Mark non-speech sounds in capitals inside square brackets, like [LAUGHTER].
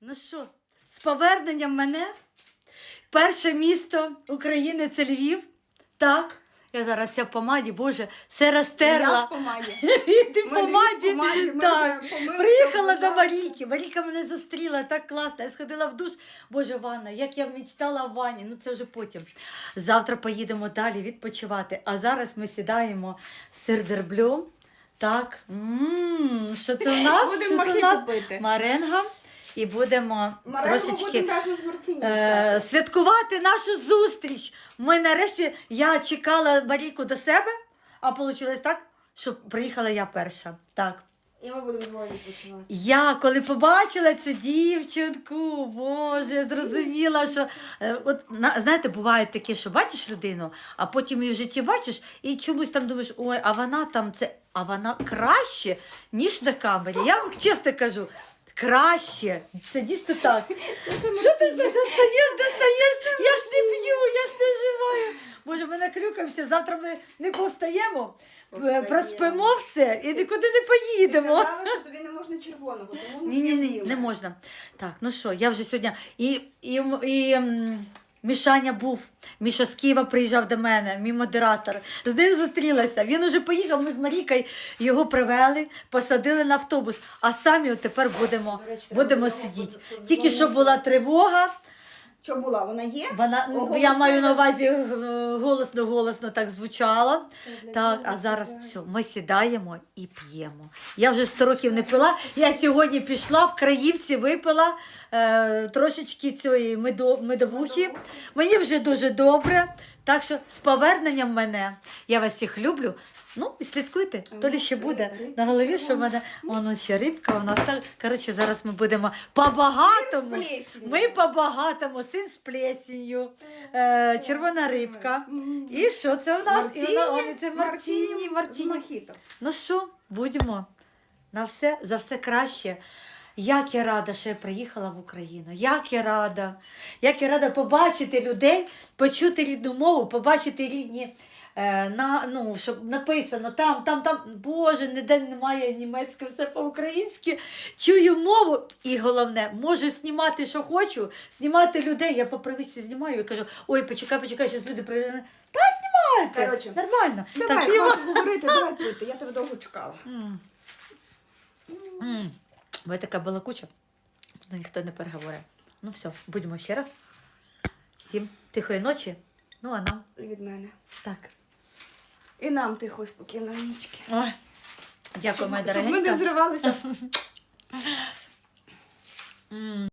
Ну що, з поверненням мене. Перше місто України це Львів. Так. Я зараз вся в помаді, Боже, все Я розтерла. в помаді. [LAUGHS] І ти в помаді. Так. Приїхала до. Марійки. Марійка мене зустріла, так класно. Я сходила в душ. Боже, ванна, як я мечтала в ванні. Ну це вже потім. Завтра поїдемо далі відпочивати. А зараз ми сідаємо з сирдерблю. Так. М, Що це у нас? Що це у нас? Маренга. І будемо Маренго трошечки будемо разом з Мартіною е, святкувати нашу зустріч. Ми нарешті я чекала Марійку до себе, а вийшло так, що приїхала я перша. Так. І ми будемо двоє відпочивати. Я коли побачила цю дівчинку, боже, я зрозуміла, що е, от на, знаєте, буває таке, що бачиш людину, а потім її в житті бачиш і чомусь там думаєш, ой, а вона там це, а вона краще, ніж на камері. Я вам чесно кажу. Краще, це дійсно так. Що ти все достаєш, достаєш? Я ж не п'ю, я ж не живаю. Боже, ми наклюкаємося, завтра ми не повстаємо, е, Повстаємо. проспимо все і нікуди не поїдемо. Ти казала, що тобі не можна червоного, тому ми Ні, ні, ні, п'ємо. не можна. Так, ну що, я вже сьогодні. І, і, і м, Мішаня був. Міша з Києва приїжджав до мене, мій модератор. З ним зустрілася. Він уже поїхав, ми з Марікою його привели, посадили на автобус, а самі тепер будемо, будемо сидіти. Тільки що була тривога, Що була? Вона є? вона, Оголосили. я маю на увазі е, голосно-голосно так звучала. Так, а зараз все, ми сідаємо і п'ємо. Я вже 100 років не пила. Я сьогодні пішла в краївці, випила е, трошечки цієї медо, медовухи. Мені вже дуже добре. Так що з поверненням мене. Я вас всіх люблю. Ну і слідкуйте, то ли ще буде на голові, що в мене воно ще рибка. У нас так. Коротше, зараз ми будемо по-багатому. Ми по-багатому, син з плесінню, е, червона рибка. І що це у нас? І вона, це Мартіні, Мартіні. мохіто. Ну що, будемо на все, за все краще. Як я рада, що я приїхала в Україну. Як я рада. Як я рада побачити людей, почути рідну мову, побачити рідні. Е, на, ну, щоб написано там, там, там, Боже, ніде немає німецького, все по-українськи. Чую мову, і головне, можу знімати, що хочу, знімати людей. Я по привичці знімаю і кажу, ой, почекай, почекай, зараз люди приїдуть. Та знімайте! Коротше, Нормально. Давай, так, хватить говорити, давай [LAUGHS] пити. Я тебе довго чекала. М. М. Бо я така балакуча, ну ніхто не переговорить. Ну все, будемо ще раз. Всім тихої ночі. Ну а нам Від мене. так. І нам тихо, спокійно, нічки. Ой. Дякую, моя Щоб ми не зривалися. [LAUGHS]